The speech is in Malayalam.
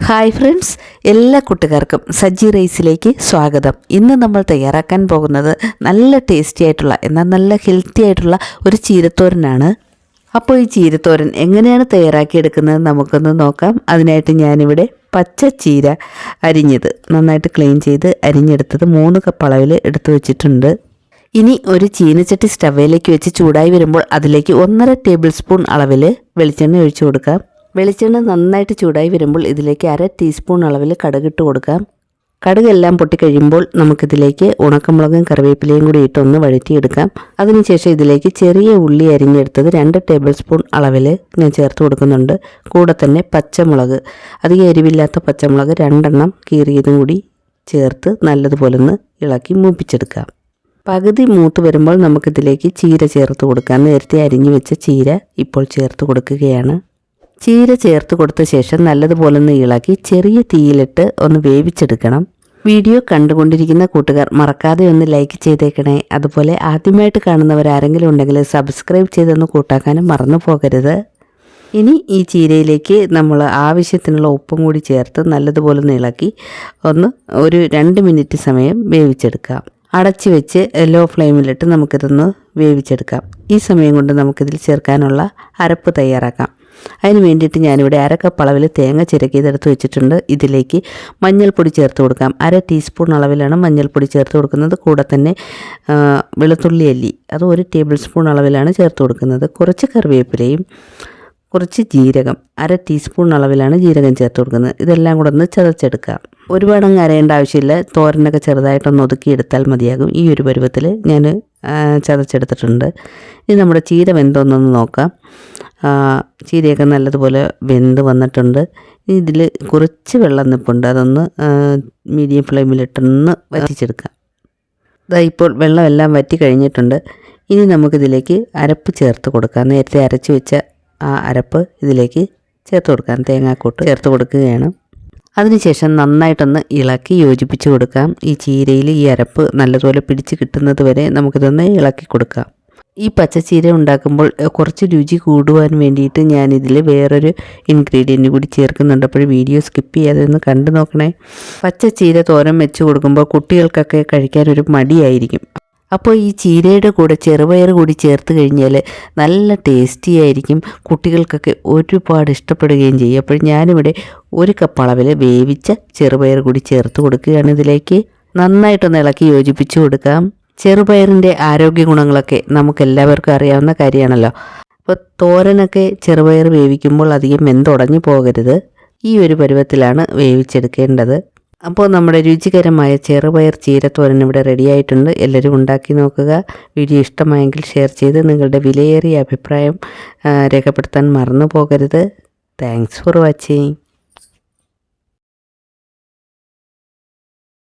ഹായ് ഫ്രണ്ട്സ് എല്ലാ കൂട്ടുകാർക്കും സജ്ജി റൈസിലേക്ക് സ്വാഗതം. ഇന്ന് നമ്മൾ തയ്യാറാക്കാൻ പോകുന്നത് നല്ല ടേസ്റ്റി ആയിട്ടുള്ള എന്നാൽ നല്ല ഹെൽത്തി ആയിട്ടുള്ള ഒരു ചീരത്തോരനാണ്. അപ്പോൾ ഈ ചീരത്തോരൻ എങ്ങനെയാണ് തയ്യാറാക്കിയെടുക്കുന്നത് നമുക്കൊന്ന് നോക്കാം. അതിനായിട്ട് ഞാനിവിടെ പച്ച ചീര അരിഞ്ഞത് നന്നായിട്ട് ക്ലീൻ ചെയ്ത് അരിഞ്ഞെടുത്തത് മൂന്ന് കപ്പ് അളവിൽ എടുത്തു വെച്ചിട്ടുണ്ട്. ഇനി ഒരു ചീനച്ചട്ടി സ്റ്റവയിലേക്ക് വെച്ച് ചൂടായി വരുമ്പോൾ അതിലേക്ക് ഒന്നര ടേബിൾ സ്പൂൺ അളവിൽ വെളിച്ചെണ്ണ ഒഴിച്ചു കൊടുക്കാം. വെളിച്ചെണ്ണ നന്നായിട്ട് ചൂടായി വരുമ്പോൾ ഇതിലേക്ക് അര ടീസ്പൂൺ അളവിൽ കടുകിട്ട് കൊടുക്കാം. കടുകെല്ലാം പൊട്ടിക്കഴിയുമ്പോൾ നമുക്കിതിലേക്ക് ഉണക്കമുളകും കറിവേപ്പിലയും കൂടി ഇട്ടൊന്ന് വഴറ്റിയെടുക്കാം. അതിനുശേഷം ഇതിലേക്ക് ചെറിയ ഉള്ളി അരിഞ്ഞെടുത്തത് രണ്ട് ടേബിൾ സ്പൂൺ അളവിൽ ഞാൻ ചേർത്ത് കൊടുക്കുന്നുണ്ട്. കൂടെ തന്നെ പച്ചമുളക് അധികം എരിവില്ലാത്ത പച്ചമുളക് രണ്ടെണ്ണം കീറിയതും കൂടി ചേർത്ത് നല്ലതുപോലെ ഒന്ന് ഇളക്കി മൂപ്പിച്ചെടുക്കാം. പകുതി മൂത്ത് വരുമ്പോൾ നമുക്കിതിലേക്ക് ചീര ചേർത്ത് കൊടുക്കാം. നേരത്തെ അരിഞ്ഞു വെച്ച ചീര ഇപ്പോൾ ചേർത്ത് കൊടുക്കുകയാണ്. ചീര ചേർത്ത് കൊടുത്ത ശേഷം നല്ലതുപോലെ ഒന്ന് ഇളക്കി ചെറിയ തീയിലിട്ട് ഒന്ന് വേവിച്ചെടുക്കണം. വീഡിയോ കണ്ടുകൊണ്ടിരിക്കുന്ന കൂട്ടുകാർ മറക്കാതെ ഒന്ന് ലൈക്ക് ചെയ്തേക്കണേ. അതുപോലെ ആദ്യമായിട്ട് കാണുന്നവർ ആരെങ്കിലും ഉണ്ടെങ്കിൽ സബ്സ്ക്രൈബ് ചെയ്തൊന്ന് കൂട്ടാക്കാനും മറന്നു പോകരുത്. ഇനി ഈ ചീരയിലേക്ക് നമ്മൾ ആവശ്യത്തിനുള്ള ഉപ്പും കൂടി ചേർത്ത് നല്ലതുപോലെ ഒന്ന് ഇളക്കി ഒന്ന് ഒരു രണ്ട് മിനിറ്റ് സമയം വേവിച്ചെടുക്കാം. അടച്ചു വെച്ച് ലോ ഫ്ലെയിമിലിട്ട് നമുക്കിതൊന്ന് വേവിച്ചെടുക്കാം. ഈ സമയം കൊണ്ട് നമുക്കിതിൽ ചേർക്കാനുള്ള അരപ്പ് തയ്യാറാക്കാം. അതിന് വേണ്ടിയിട്ട് ഞാനിവിടെ അര കപ്പ് അളവിൽ തേങ്ങ ചിരക്കിയതെടുത്ത് വെച്ചിട്ടുണ്ട്. ഇതിലേക്ക് മഞ്ഞൾപ്പൊടി ചേർത്ത് കൊടുക്കാം. അര ടീസ്പൂൺ അളവിലാണ് മഞ്ഞൾപ്പൊടി ചേർത്ത് കൊടുക്കുന്നത്. കൂടെ തന്നെ വെളുത്തുള്ളി അല്ലി അത് ഒരു ടേബിൾ സ്പൂൺ അളവിലാണ് ചേർത്ത് കൊടുക്കുന്നത്. കുറച്ച് കറിവേപ്പിലയും കുറച്ച് ജീരകം അര ടീസ്പൂൺ അളവിലാണ് ജീരകം ചേർത്ത് കൊടുക്കുന്നത്. ഇതെല്ലാം കൂടെ ഒന്ന് ചതച്ചെടുക്കാം. ഒരുപാട് അങ്ങ് അരയേണ്ട ആവശ്യമില്ല. തോരനൊക്കെ ചെറുതായിട്ടൊന്ന് ഒതുക്കിയെടുത്താൽ മതിയാകും. ഈ ഒരു പരുവത്തിൽ ഞാൻ ചതച്ചെടുത്തിട്ടുണ്ട്. ഇനി നമ്മുടെ ചീര വെന്തോന്നൊന്ന് നോക്കാം. ചീരയൊക്കെ നല്ലതുപോലെ വെന്ത് വന്നിട്ടുണ്ട്. ഇതിൽ കുറച്ച് വെള്ളം നിപ്പുണ്ട്. അതൊന്ന് മീഡിയം ഫ്ലെയിമിലിട്ടൊന്ന് വറ്റിച്ചെടുക്കാം. ദാ ഇപ്പോൾ വെള്ളമെല്ലാം വറ്റി കഴിഞ്ഞിട്ടുണ്ട്. ഇനി നമുക്കിതിലേക്ക് അരപ്പ് ചേർത്ത് കൊടുക്കാം. നേരത്തെ അരച്ച് വെച്ച ആ അരപ്പ് ഇതിലേക്ക് ചേർത്ത് കൊടുക്കാം. തേങ്ങാക്കൂട്ട് ചേർത്ത് കൊടുക്കുകയാണ്. അതിനുശേഷം നന്നായിട്ടൊന്ന് ഇളക്കി യോജിപ്പിച്ച് കൊടുക്കാം. ഈ ചീരയിൽ ഈ അരപ്പ് നല്ലതുപോലെ പിടിച്ച് കിട്ടുന്നത് വരെ നമുക്കിതൊന്ന് ഇളക്കി കൊടുക്കാം. ഈ പച്ചച്ചീര ഉണ്ടാക്കുമ്പോൾ കുറച്ച് രുചി കൂടുവാൻ വേണ്ടിയിട്ട് ഞാനിതിൽ വേറൊരു ഇൻഗ്രീഡിയന്റ് കൂടി ചേർക്കുന്നുണ്ട്. അപ്പോൾ വീഡിയോ സ്കിപ്പ് ചെയ്യാതെ ഒന്ന് കണ്ടു നോക്കണേ. പച്ചച്ചീര തോരൻ വെച്ച് കൊടുക്കുമ്പോൾ കുട്ടികൾക്കൊക്കെ കഴിക്കാൻ ഒരു മടിയായിരിക്കും. അപ്പോൾ ഈ ചീരയുടെ കൂടെ ചെറുപയർ കൂടി ചേർത്ത് കഴിഞ്ഞാൽ നല്ല ടേസ്റ്റി ആയിരിക്കും. കുട്ടികൾക്കൊക്കെ ഒരുപാട് ഇഷ്ടപ്പെടുകയും ചെയ്യും. അപ്പോൾ ഞാനിവിടെ ഒരു കപ്പ് അളവിൽ വേവിച്ച ചെറുപയർ കൂടി ചേർത്ത് കൊടുക്കുകയാണ് ഇതിലേക്ക്. നന്നായിട്ടൊന്ന് ഇളക്കി യോജിപ്പിച്ച് കൊടുക്കാം. ചെറുപയറിന്റെ ആരോഗ്യ ഗുണങ്ങളൊക്കെ നമുക്ക് എല്ലാവർക്കും അറിയാവുന്ന കാര്യമാണല്ലോ. അപ്പോൾ തോരനൊക്കെ ചെറുപയർ വേവിക്കുമ്പോൾ അധികം വെന്തുടഞ്ഞു പോകരുത്. ഈ ഒരു പരുവത്തിലാണ് വേവിച്ചെടുക്കേണ്ടത്. അപ്പോൾ നമ്മുടെ രുചികരമായ ചെറുപയർ ചീരത്തോരൻ ഇവിടെ റെഡിയായിട്ടുണ്ട് എല്ലാവരും ഉണ്ടാക്കി നോക്കുക. വീഡിയോ ഇഷ്ടമായെങ്കിൽ ഷെയർ ചെയ്ത് നിങ്ങളുടെ വിലയേറിയ അഭിപ്രായം രേഖപ്പെടുത്താൻ മറന്നു പോകരുത്. Thanks for watching